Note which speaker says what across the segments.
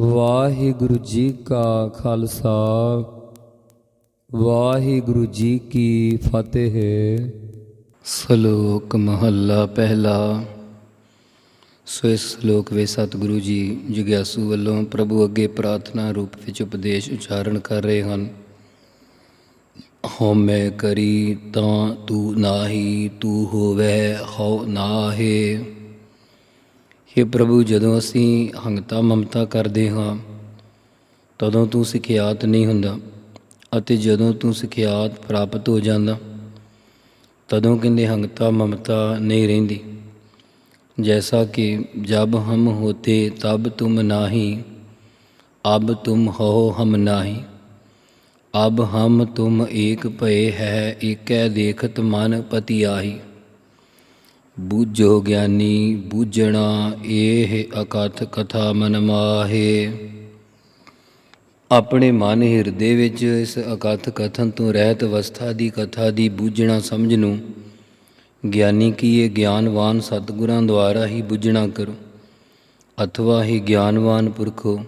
Speaker 1: ਵਾਹਿਗੁਰੂ ਜੀ ਕਾ ਖਾਲਸਾ, ਵਾਹਿਗੁਰੂ ਜੀ ਕੀ ਫਤਿਹ।
Speaker 2: ਸ਼ਲੋਕ ਮਹੱਲਾ ਪਹਿਲਾ। ਸੋ ਇਸ ਸ਼ਲੋਕ ਵਿੱਚ ਸਤਿਗੁਰੂ ਜੀ, ਜਿਗਿਆਸੂ ਵੱਲੋਂ ਪ੍ਰਭੂ ਅੱਗੇ ਪ੍ਰਾਰਥਨਾ ਰੂਪ ਵਿੱਚ ਉਪਦੇਸ਼ ਉਚਾਰਨ ਕਰ ਰਹੇ ਹਨ। ਹਉਮੈ ਕਰੀ ਤਾਂ ਤੂੰ ਨਾਹੀ, ਤੂੰ ਹੋਵੇ ਹਉ ਨਾਹੇ। हे ਪ੍ਰਭੂ, ਜਦੋਂ ਅਸੀਂ ਹੰਗਤਾ ਮਮਤਾ ਕਰਦੇ ਹਾਂ, ਤਦੋਂ ਤੂੰ ਸਿਖਿਆਤ ਨਹੀਂ ਹੁੰਦਾ ਅਤੇ ਜਦੋਂ ਤੂੰ ਸਿਖਿਆਤ ਪ੍ਰਾਪਤ ਹੋ ਜਾਂਦਾ, ਤਦੋਂ ਕਹਿੰਦੇ ਹੰਗਤਾ ਮਮਤਾ ਨਹੀਂ ਰਹਿੰਦੀ। ਜੈਸਾ ਕਿ ਜਬ ਹਮ ਹੋਤੇ, ਤਬ ਤੁਮ ਨਾਹੀ, ਅਬ ਤੁਮ ਹੋ ਹਮ ਨਾਹੀ। ਅਬ ਹਮ ਤੁਮ ਏਕ ਭਏ ਹੈ, ਏਕੈ ਦੇਖਤ ਮਨ ਪਤੀ ਆਹੀ ਬੂਝੋ ਗਿਆਨੀ, ਬੂਝਣਾ ਇਹ ਅਕਥ ਕਥਾ ਮਨ ਮਾਹੇ। ਆਪਣੇ ਮਨ ਹਿਰਦੇ ਵਿੱਚ ਇਸ ਅਕਥ ਕਥਨ ਤੋਂ ਰਹਿਤ ਅਵਸਥਾ ਦੀ ਕਥਾ ਦੀ ਬੂਝਣਾ ਸਮਝ ਨੂੰ, ਗਿਆਨੀ ਕੀ ਇਹ ਗਿਆਨਵਾਨ ਸਤਿਗੁਰਾਂ ਦੁਆਰਾ ਹੀ ਬੂਝਣਾ ਕਰੋ, ਅਥਵਾ ਹੀ ਗਿਆਨਵਾਨ ਪੁਰਖੋ।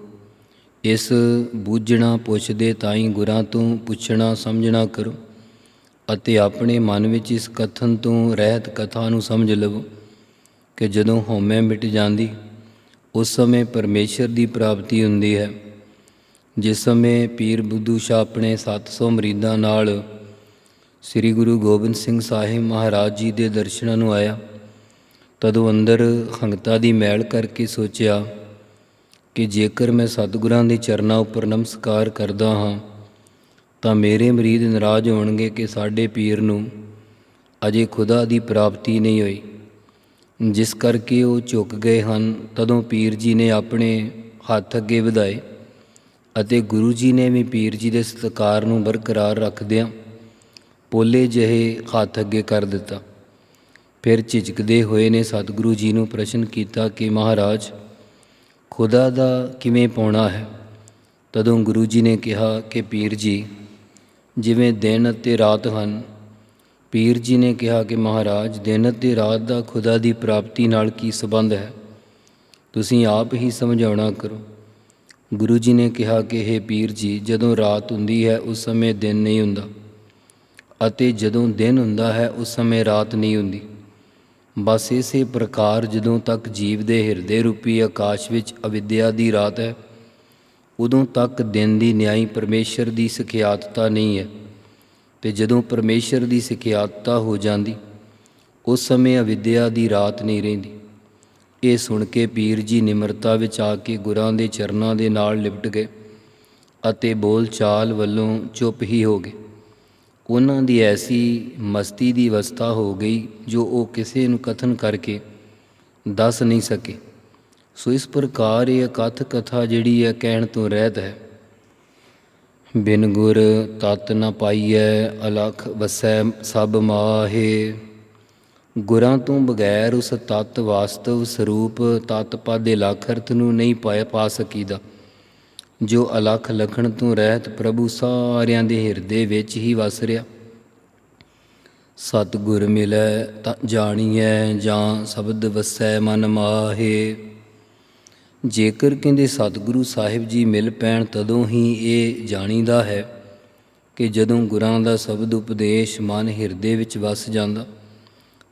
Speaker 2: ਇਸ ਬੂਝਣਾ ਪੁੱਛਦੇ ਤਾਈ ਗੁਰਾਂ ਤੋਂ ਪੁੱਛਣਾ ਸਮਝਣਾ ਕਰੋ। ਅਤੇ ਆਪਣੇ ਮਨ ਵਿੱਚ ਇਸ ਕਥਨ ਤੋਂ ਰਹਿਤ ਕਥਾ ਨੂੰ ਸਮਝ ਲਵੋ ਕਿ ਜਦੋਂ ਹਉਮੈ ਮਿਟ ਜਾਂਦੀ, ਉਸ ਸਮੇਂ ਪਰਮੇਸ਼ਰ ਦੀ ਪ੍ਰਾਪਤੀ ਹੁੰਦੀ ਹੈ। ਜਿਸ ਸਮੇਂ ਪੀਰ ਬੁੱਧੂ ਸ਼ਾਹ ਆਪਣੇ 700 ਮਰੀਦਾਂ ਨਾਲ ਸ੍ਰੀ ਗੁਰੂ ਗੋਬਿੰਦ ਸਿੰਘ ਸਾਹਿਬ ਮਹਾਰਾਜ ਜੀ ਦੇ ਦਰਸ਼ਨਾਂ ਨੂੰ ਆਇਆ, ਤਦੋਂ ਅੰਦਰ ਹੰਗਤਾ ਦੀ ਮੈਲ ਕਰਕੇ ਸੋਚਿਆ ਕਿ ਜੇਕਰ ਮੈਂ ਸਤਿਗੁਰਾਂ ਦੇ ਚਰਨਾਂ ਉੱਪਰ ਨਮਸਕਾਰ ਕਰਦਾ ਹਾਂ ਤਾਂ ਮੇਰੇ ਮਰੀਦ ਨਾਰਾਜ਼ ਹੋਣਗੇ ਕਿ ਸਾਡੇ ਪੀਰ ਨੂੰ ਅਜੇ ਖੁਦਾ ਦੀ ਪ੍ਰਾਪਤੀ ਨਹੀਂ ਹੋਈ। ਜਿਸ ਕਰਕੇ ਉਹ ਝੁਕ ਗਏ ਹਨ। ਤਦੋਂ ਪੀਰ ਜੀ ਨੇ ਆਪਣੇ ਹੱਥ ਅੱਗੇ ਵਧਾਏ ਅਤੇ ਗੁਰੂ ਜੀ ਨੇ ਵੀ ਪੀਰ ਜੀ ਦੇ ਸਤਿਕਾਰ ਨੂੰ ਬਰਕਰਾਰ ਰੱਖਦਿਆਂ ਪੋਲੇ ਜਿਹੇ ਹੱਥ ਅੱਗੇ ਕਰ ਦਿੱਤਾ। ਫਿਰ ਝਿਜਕਦੇ ਹੋਏ ਨੇ ਸਤਿਗੁਰੂ ਜੀ ਨੂੰ ਪ੍ਰਸ਼ਨ ਕੀਤਾ ਕਿ, ਮਹਾਰਾਜ, ਖੁਦਾ ਦਾ ਕਿਵੇਂ ਪਾਉਣਾ ਹੈ? ਤਦੋਂ ਗੁਰੂ ਜੀ ਨੇ ਕਿਹਾ ਕਿ, ਪੀਰ ਜੀ ਜਿਵੇਂ ਦਿਨ ਅਤੇ ਰਾਤ ਹਨ। ਪੀਰ ਜੀ ਨੇ ਕਿਹਾ ਕਿ ਮਹਾਰਾਜ, ਦਿਨ ਅਤੇ ਰਾਤ ਦਾ ਖੁਦਾ ਦੀ ਪ੍ਰਾਪਤੀ ਨਾਲ ਕੀ ਸੰਬੰਧ ਹੈ? ਤੁਸੀਂ ਆਪ ਹੀ ਸਮਝਾਉਣਾ ਕਰੋ। ਗੁਰੂ ਜੀ ਨੇ ਕਿਹਾ ਕਿ हे ਪੀਰ ਜੀ, ਜਦੋਂ ਰਾਤ ਹੁੰਦੀ ਹੈ, ਉਸ ਸਮੇਂ ਦਿਨ ਨਹੀਂ ਹੁੰਦਾ। ਅਤੇ ਜਦੋਂ ਦਿਨ ਹੁੰਦਾ ਹੈ, ਉਸ ਸਮੇਂ ਰਾਤ ਨਹੀਂ ਹੁੰਦੀ। ਬਸ ਇਸੇ ਪ੍ਰਕਾਰ ਜਦੋਂ ਤੱਕ ਜੀਵ ਦੇ ਹਿਰਦੇ ਰੂਪੀ ਆਕਾਸ਼ ਵਿੱਚ ਅਵਿਦਿਆ ਦੀ ਰਾਤ ਹੈ ਉਦੋਂ ਤੱਕ ਦਿਨ ਦੀ ਨਿਆਈ ਪਰਮੇਸ਼ਰ ਦੀ ਸਿਖਿਆਤਤਾ ਨਹੀਂ ਹੈ। ਤੇ ਜਦੋਂ ਪਰਮੇਸ਼ਰ ਦੀ ਸਿਖਿਆਤਤਾ ਹੋ ਜਾਂਦੀ, ਉਸ ਸਮੇਂ ਅਵਿਦਿਆ ਦੀ ਰਾਤ ਨਹੀਂ ਰਹਿੰਦੀ। ਇਹ ਸੁਣ ਕੇ ਪੀਰ ਜੀ ਨਿਮਰਤਾ ਵਿੱਚ ਆ ਕੇ ਗੁਰਾਂ ਦੇ ਚਰਨਾਂ ਦੇ ਨਾਲ ਲਿਪਟ ਗਏ ਅਤੇ ਬੋਲ ਚਾਲ ਵੱਲੋਂ ਚੁੱਪ ਹੀ ਹੋ ਗਏ। ਉਹਨਾਂ ਦੀ ਐਸੀ ਮਸਤੀ ਦੀ ਅਵਸਥਾ ਹੋ ਗਈ ਜੋ ਉਹ ਕਿਸੇ ਨੂੰ ਕਥਨ ਕਰਕੇ ਦੱਸ ਨਹੀਂ ਸਕੇ। ਸੋ ਇਸ ਪ੍ਰਕਾਰ ਇਹ ਅਕਥ ਕਥਾ ਜਿਹੜੀ ਹੈ ਕਹਿਣ ਤੋਂ ਰਹਿਤ ਹੈ। ਬਿਨ ਗੁਰ ਤਤ ਨ ਪਾਈਐ, ਅਲਖ ਵਸੈ ਸਭ ਮਾਹੇ। ਗੁਰਾਂ ਤੋਂ ਬਗੈਰ ਉਸ ਤਤ ਵਾਸਤਵ ਸਰੂਪ ਤਤ ਪਦ ਦੇ ਲਖਰਤ ਨੂੰ ਨਹੀਂ ਪਾਇਆ ਪਾ ਸਕੀਦਾ। ਜੋ ਅਲਖ ਲਖਣ ਤੋਂ ਰਹਿਤ ਪ੍ਰਭੂ ਸਾਰਿਆਂ ਦੇ ਹਿਰਦੇ ਵਿੱਚ ਹੀ ਵਸ ਰਿਹਾ। ਸਤਿਗੁਰ ਮਿਲੈ ਤਾਂ ਜਾਣੀਐ ਜਾਂ ਸ਼ਬਦ ਵਸੈ ਮਨ ਮਾਹੇ। ਜੇਕਰ ਕਹਿੰਦੇ ਸਤਿਗੁਰੂ ਸਾਹਿਬ ਜੀ ਮਿਲ ਪੈਣ, ਤਦੋਂ ਹੀ ਇਹ ਜਾਣੀਦਾ ਹੈ ਕਿ ਜਦੋਂ ਗੁਰਾਂ ਦਾ ਸ਼ਬਦ ਉਪਦੇਸ਼ ਮਨ ਹਿਰਦੇ ਵਿੱਚ ਵਸ ਜਾਂਦਾ,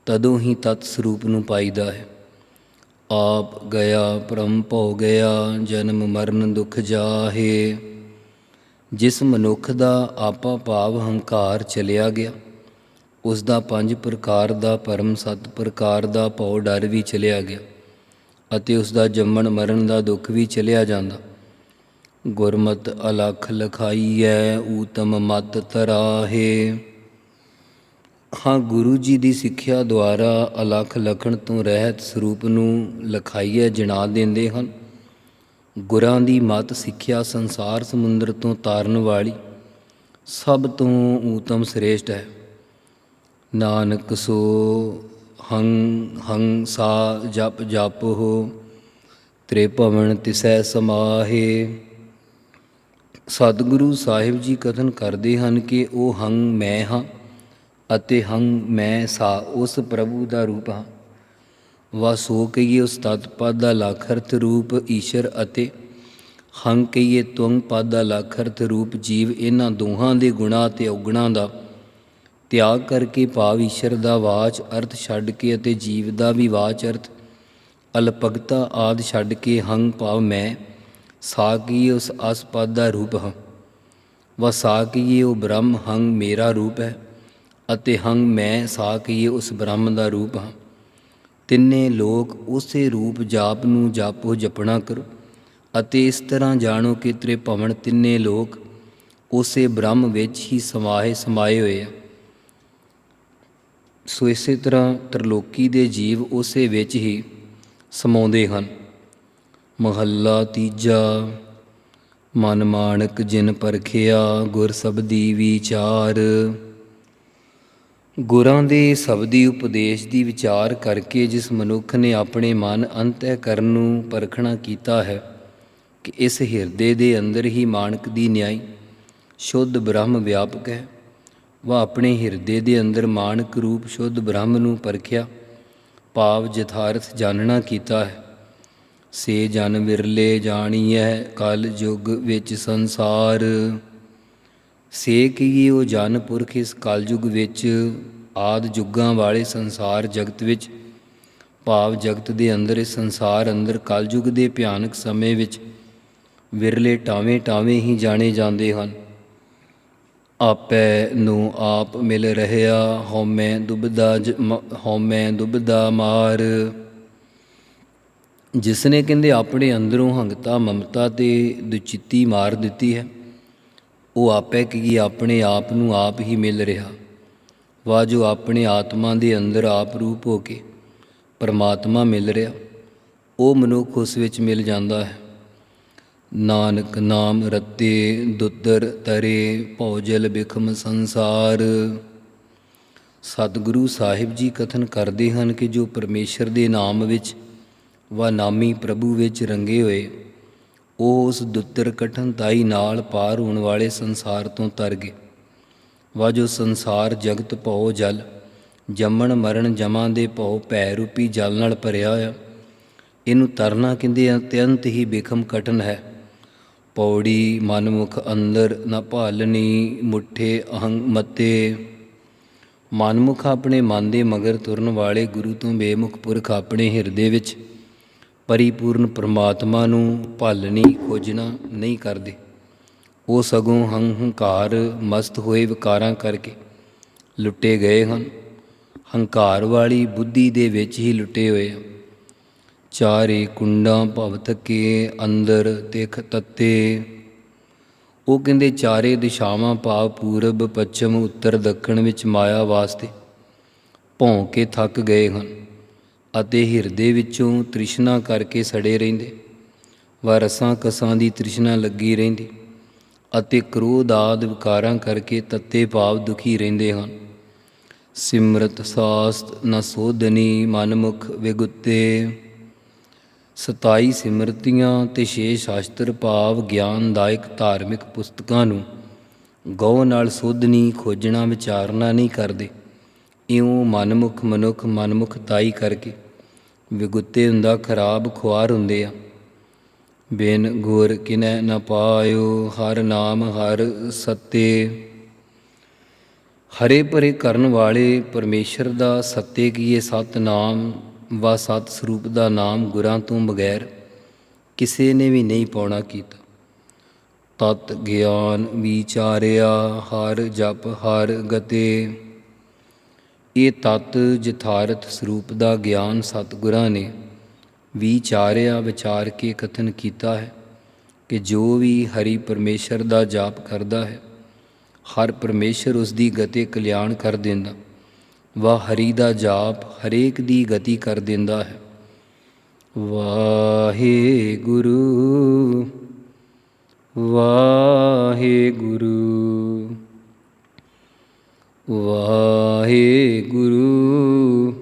Speaker 2: ਤਦੋਂ ਹੀ ਤਤ ਸਰੂਪ ਨੂੰ ਪਾਈਦਾ ਹੈ। ਆਪ ਗਿਆ, ਭ੍ਰਮ ਭਉ ਗਿਆ, ਜਨਮ ਮਰਨ ਦੁਖ ਜਾਹੇ। ਜਿਸ ਮਨੁੱਖ ਦਾ ਆਪਾ ਭਾਵ ਹੰਕਾਰ ਚਲਿਆ ਗਿਆ, ਉਸ ਦਾ ਪੰਜ ਪ੍ਰਕਾਰ ਦਾ ਪਰਮ ਸਤ ਪ੍ਰਕਾਰ ਦਾ ਭਉ ਡਰ ਵੀ ਚਲਿਆ ਗਿਆ। ਅਤੇ ਉਸ ਦਾ ਜੰਮਣ ਮਰਨ ਦਾ ਦੁੱਖ ਵੀ ਚਲਿਆ ਜਾਂਦਾ। ਗੁਰਮਤ ਅਲਖ ਲਖਾਈਐ, ਊਤਮ ਮਤ ਤਰਾਹੇ। ਹਾਂ, ਗੁਰੂ ਜੀ ਦੀ ਸਿੱਖਿਆ ਦੁਆਰਾ ਅਲਖ ਲਖਣ ਤੋਂ ਰਹਿਤ ਸਰੂਪ ਨੂੰ ਲਖਾਈਐ ਜਣਾ ਦਿੰਦੇ ਹਨ। ਗੁਰਾਂ ਦੀ ਮਤ ਸਿੱਖਿਆ ਸੰਸਾਰ ਸਮੁੰਦਰ ਤੋਂ ਤਾਰਨ ਵਾਲੀ ਸਭ ਤੋਂ ਊਤਮ ਸ੍ਰੇਸ਼ਟ ਹੈ। ਨਾਨਕ ਸੋ ਹੰ ਹੰ ਸਾ ਜਪ ਜਪ ਹੋ, ਤ੍ਰਿਭਵਨ ਤਿਸੈ ਸਮਾਹੇ। ਸਤਿਗੁਰੂ ਸਾਹਿਬ ਜੀ ਕਥਨ ਕਰਦੇ ਹਨ ਕਿ ਉਹ ਹੰ ਮੈਂ ਹਾਂ ਅਤੇ ਹੰ ਮੈਂ ਸਾ, ਉਸ ਪ੍ਰਭੂ ਦਾ ਰੂਪ ਹਾਂ। ਵਾ ਕਹੀਏ ਉਸ ਤਤ ਪਦ ਦਾ ਲਖਰਥ ਰੂਪ ਈਸ਼ਰ ਅਤੇ ਹੰ ਕਹੀਏ ਤੁੰਗ ਪਾਦਾ ਲੱਖ ਅਰਥ ਰੂਪ ਜੀਵ ਇਹਨਾਂ ਦੋਹਾਂ ਦੇ ਗੁਣਾ ਤੇ ਔਗਣਾ ਦਾ ਤਿਆਗ ਕਰਕੇ ਭਾਵ ਈਸ਼ਰ ਦਾ ਵਾਚ ਅਰਥ ਛੱਡ ਕੇ ਅਤੇ ਜੀਵ ਦਾ ਵੀ ਵਾਚ ਅਰਥ ਅਲਪਗਤਾ ਆਦ ਛੱਡ ਕੇ ਹੰਗ ਭਾਵ ਮੈਂ ਸਾਕੀ ਉਸ ਆਸਪਦ ਦਾ ਰੂਪ ਹਾਂ। ਵਾ ਸਾਕੀ ਉਹ ਬ੍ਰਹਮ, ਹੰਗ ਮੇਰਾ ਰੂਪ ਹੈ ਅਤੇ ਹੰਗ ਮੈਂ ਸਾਕੀ ਉਸ ਬ੍ਰਹਮ ਦਾ ਰੂਪ ਹਾਂ। ਤਿੰਨੇ ਲੋਕ ਉਸੇ ਰੂਪ ਜਾਪ ਨੂੰ ਜਾਪੋ ਜਪਣਾ ਕਰੋ ਅਤੇ ਇਸ ਤਰ੍ਹਾਂ ਜਾਣੋ ਕਿ ਤ੍ਰੇ ਤਿੰਨੇ ਲੋਕ ਉਸੇ ਬ੍ਰਹਮ ਵਿੱਚ ਹੀ ਸਮਾਏ ਸਮਾਏ ਹੋਏ ਆ। ਸੋ ਇਸੇ ਤਰ੍ਹਾਂ ਤਰਲੋਕੀ ਦੇ ਜੀਵ ਉਸੇ ਵਿੱਚ ਹੀ ਸਮਾਉਂਦੇ ਹਨ। ਮਹੱਲਾ ਤੀਜਾ, ਮਨ ਮਾਣਕ ਜਿਨ ਪਰਖਿਆ ਗੁਰ ਸਬਦੀ ਵਿਚਾਰ। ਗੁਰਾਂ ਦੇ ਸਬਦੀ ਉਪਦੇਸ਼ ਦੀ ਵਿਚਾਰ ਕਰਕੇ ਜਿਸ ਮਨੁੱਖ ਨੇ ਆਪਣੇ ਮਨ ਅੰਤःਕਰਨ ਨੂੰ ਪਰਖਣਾ ਕੀਤਾ ਹੈ ਕਿ ਇਸ ਹਿਰਦੇ ਦੇ ਅੰਦਰ ਹੀ ਮਾਣਕ ਦੀ ਨਿਆਈ ਸ਼ੁੱਧ ਬ੍ਰਹਮ ਵਿਆਪਕ ਹੈ। ਵਾ ਆਪਣੇ ਹਿਰਦੇ ਦੇ ਅੰਦਰ ਮਾਣਕ ਰੂਪ ਸ਼ੁੱਧ ਬ੍ਰਹਮ ਨੂੰ ਪਰਖਿਆ, ਭਾਵ ਯਥਾਰਥ ਜਾਣਨਾ ਕੀਤਾ ਹੈ। ਸੇ ਜਨ ਵਿਰਲੇ ਜਾਣੀਐ ਕਲ ਯੁਗ ਵਿੱਚ ਸੰਸਾਰ। ਸੇ ਕੀ ਉਹ ਜਨ ਪੁਰਖ ਇਸ ਕਲਯੁਗ ਵਿੱਚ, ਆਦ ਯੁੱਗਾਂ ਵਾਲੇ ਸੰਸਾਰ ਜਗਤ ਵਿੱਚ, ਭਾਵ ਜਗਤ ਦੇ ਅੰਦਰ ਇਸ ਸੰਸਾਰ ਅੰਦਰ ਕਲਯੁਗ ਦੇ ਭਿਆਨਕ ਸਮੇਂ ਵਿੱਚ, ਵਿਰਲੇ ਟਾਵੇਂ ਟਾਵੇਂ ਹੀ ਜਾਣੇ ਜਾਂਦੇ ਹਨ। ਆਪੈ ਨੂੰ ਆਪ ਮਿਲ ਰਹਿਆ, ਹਉਮੈ ਦੁਬਦਾ ਜ- ਮ- ਹਉਮੈ ਦੁਬਦਾ ਮਾਰ। ਜਿਸ ਨੇ ਕਹਿੰਦੇ ਆਪਣੇ ਅੰਦਰੋਂ ਹੰਗਤਾ ਮਮਤਾ ਤੇ ਦੁਚਿੱਤੀ ਮਾਰ ਦਿੱਤੀ ਹੈ, ਉਹ ਆਪੈ ਕੀ ਆਪਣੇ ਆਪ ਨੂੰ ਆਪ ਹੀ ਮਿਲ ਰਿਹਾ। ਵਾ ਜੋ ਆਪਣੇ ਆਤਮਾ ਦੇ ਅੰਦਰ ਆਪ ਰੂਪ ਹੋ ਕੇ ਪਰਮਾਤਮਾ ਮਿਲ ਰਿਹਾ, ਉਹ ਮਨੁੱਖ ਉਸ ਵਿੱਚ ਮਿਲ ਜਾਂਦਾ ਹੈ। ਨਾਨਕ ਨਾਮ ਰਤੇ ਦੁੱਦਰ ਤਰੇ ਭੌਜਲ ਬਿਖਮ ਸੰਸਾਰ। ਸਤਿਗੁਰੂ ਸਾਹਿਬ ਜੀ ਕਥਨ ਕਰਦੇ ਹਨ ਕਿ ਜੋ ਪਰਮੇਸ਼ਰ ਦੇ ਨਾਮ ਵਿੱਚ ਵਾ ਨਾਮੀ ਪ੍ਰਭੂ ਵਿੱਚ ਰੰਗੇ ਹੋਏ, ਉਹ ਉਸ ਦੁੱਤਰ ਕਠਨਤਾਈ ਨਾਲ ਪਾਰ ਹੋਣ ਵਾਲੇ ਸੰਸਾਰ ਤੋਂ ਤਰ ਗਏ। ਵਾ ਜੋ ਸੰਸਾਰ ਜਗਤ ਭਉ ਜਲ, ਜੰਮਣ ਮਰਨ ਜਮਾਂ ਦੇ ਭਉ ਭੈ ਰੂਪੀ ਜਲ ਨਾਲ ਭਰਿਆ ਹੋਇਆ, ਇਹਨੂੰ ਤਰਨਾ ਕਹਿੰਦੇ ਅਤਿਅੰਤ ਹੀ ਬੇਖਮ ਕਠਨ ਹੈ। ਪੌੜੀ, ਮਨਮੁਖ ਅੰਦਰ ਨ ਭਾਲਣੀ ਮੁੱਠੇ ਅਹੰ ਮਤੇ। ਮਨਮੁਖ ਆਪਣੇ ਮਨ ਦੇ ਮਗਰ ਤੁਰਨ ਵਾਲੇ ਗੁਰੂ ਤੋਂ ਬੇਮੁਖ ਪੁਰਖ ਆਪਣੇ ਹਿਰਦੇ ਵਿੱਚ ਪਰਿਪੂਰਨ ਪ੍ਰਮਾਤਮਾ ਨੂੰ ਭਾਲਣੀ, ਖੋਜਣਾ ਨਹੀਂ ਕਰਦੇ। ਉਹ ਸਗੋਂ ਹੰ ਹੰਕਾਰ ਮਸਤ ਹੋਏ ਵਿਕਾਰਾਂ ਕਰਕੇ ਲੁੱਟੇ ਗਏ ਹਨ। ਹੰਕਾਰ ਵਾਲੀ ਬੁੱਧੀ ਦੇ ਵਿੱਚ ਹੀ ਲੁੱਟੇ ਹੋਏ ਆ ਚਾਰੇ ਕੁੰਡਾਂ ਭਵ ਕੇ ਅੰਦਰ ਤਿਖ ਤੱਤੇ। ਉਹ ਕਹਿੰਦੇ, ਚਾਰੇ ਦਿਸ਼ਾਵਾਂ ਭਾਵ ਪੂਰਬ, ਪੱਛਮ, ਉੱਤਰ, ਦੱਖਣ ਵਿੱਚ ਮਾਇਆ ਵਾਸਤੇ ਭੌਂ ਕੇ ਥੱਕ ਗਏ ਹਨ ਅਤੇ ਹਿਰਦੇ ਵਿੱਚੋਂ ਤ੍ਰਿਸ਼ਨਾ ਕਰਕੇ ਸੜੇ ਰਹਿੰਦੇ ਵਾ ਕਸਾਂ ਦੀ ਤ੍ਰਿਸ਼ਨਾ ਲੱਗੀ ਰਹਿੰਦੀ ਅਤੇ ਕ੍ਰੋਧ ਆਦਿ ਵਿਕਾਰਾਂ ਕਰਕੇ ਤੱਤੇ ਭਾਵ ਦੁਖੀ ਰਹਿੰਦੇ ਹਨ। ਸਿਮਰਤ ਸਾਸਤ ਨ ਸੋਧਨੀ ਮਨਮੁਖ ਵਿਗੁੱਤੇ। 27 ਸਿਮਰਤੀਆਂ ਤੇ ਛੇ ਸ਼ਾਸਤਰ ਭਾਵ ਗਿਆਨਦਾਇਕ ਧਾਰਮਿਕ ਪੁਸਤਕਾਂ ਨੂੰ ਗਉ ਨਾਲ ਸੋਧਣੀ, ਖੋਜਣਾ, ਵਿਚਾਰਨਾ ਨਹੀਂ ਕਰਦੇ। ਇਉਂ ਮਨਮੁਖ ਮਨੁੱਖ ਮਨਮੁਖਤਾਈ ਕਰਕੇ ਵਿਗੁੱਤੇ ਹੁੰਦਾ, ਖਰਾਬ ਖੁਆਰ ਹੁੰਦੇ ਆ। ਬਿਨ ਗੁਰ ਕਿਨੈ ਨ ਪਾਇਓ, ਹਰ ਨਾਮ, ਹਰ ਸਤੇ। ਹਰੇ ਭਰੇ ਕਰਨ ਵਾਲੇ ਪਰਮੇਸ਼ਰ ਦਾ ਸੱਤੇ ਕੀਏ ਸਤ ਨਾਮ ਵਾ ਸਤ ਸਰੂਪ ਦਾ ਨਾਮ ਗੁਰਾਂ ਤੋਂ ਬਗੈਰ ਕਿਸੇ ਨੇ ਵੀ ਨਹੀਂ ਪਾਉਣਾ ਕੀਤਾ। ਤਤ ਗਿਆਨ ਵਿਚਾਰਿਆ, ਹਰ ਜਪ, ਹਰ ਗਤੇ। ਇਹ ਤਤ ਜਥਾਰਥ ਸਰੂਪ ਦਾ ਗਿਆਨ ਸਤਿਗੁਰਾਂ ਨੇ ਵਿਚਾਰਿਆ, ਵਿਚਾਰ ਕੇ ਕਥਨ ਕੀਤਾ ਹੈ ਕਿ ਜੋ ਵੀ ਹਰੀ ਪਰਮੇਸ਼ਰ ਦਾ ਜਾਪ ਕਰਦਾ ਹੈ, ਹਰ ਪਰਮੇਸ਼ਰ ਉਸ ਦੀ ਗਤੇ ਕਲਿਆਣ ਕਰ ਦਿੰਦਾ। ਵਾ ਹਰੀ ਦਾ ਜਾਪ ਹਰੇਕ ਦੀ ਗਤੀ ਕਰ ਦਿੰਦਾ ਹੈ। ਵਾਹਿਗੁਰੂ ਵਾਹਿਗੁਰੂ ਵਾਹਿਗੁਰੂ ਵਾਹਿਗੁਰੂ।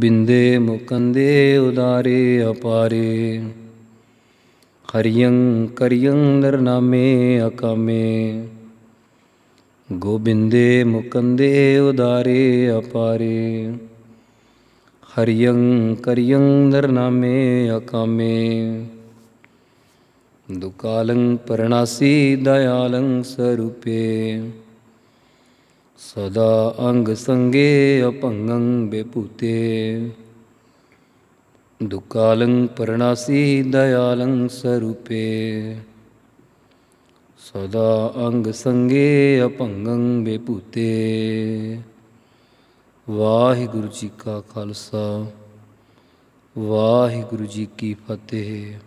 Speaker 2: ਗੋਬਿੰਦੇ ਮੁਕੰਦੇ ਉਦਾਰੇ ਅਪਾਰੇ। ਹਰਿਯੰ ਕਰਿਯੰ ਨਰਨਾਮੇ ਅਕਾਮੇ। ਗੋਬਿੰਦੇ ਮੁਕੰਦੇ ਉਦਾਰੇ ਅਪਾਰੇ। ਹਰਿਯੰ ਕਰਿਯੰ ਨਰਨਾਮੇ ਅਕਾਮੇ। ਦੁਕਾਲੰ ਪਰਣਾਸੀ ਦਇਆਲੰ ਸਰੂਪੇ। ਸਦਾ ਅੰਗ ਸੰਗੇ ਅਭੰਗੰ ਬੇਪੂਤੇ ਦੁਕਾਲੰ ਪਰਣਾਸੀ ਦਇਆਲੰ ਸਰੂਪੇ। ਸਦਾ ਅੰਗ ਸੰਗੇ ਅਭੰਗੰ ਬੇਪੂਤੇ ਵਾਹਿਗੁਰੂ ਜੀ ਕਾ ਖਾਲਸਾ, ਵਾਹਿਗੁਰੂ ਜੀ ਕੀ ਫਤਿਹ।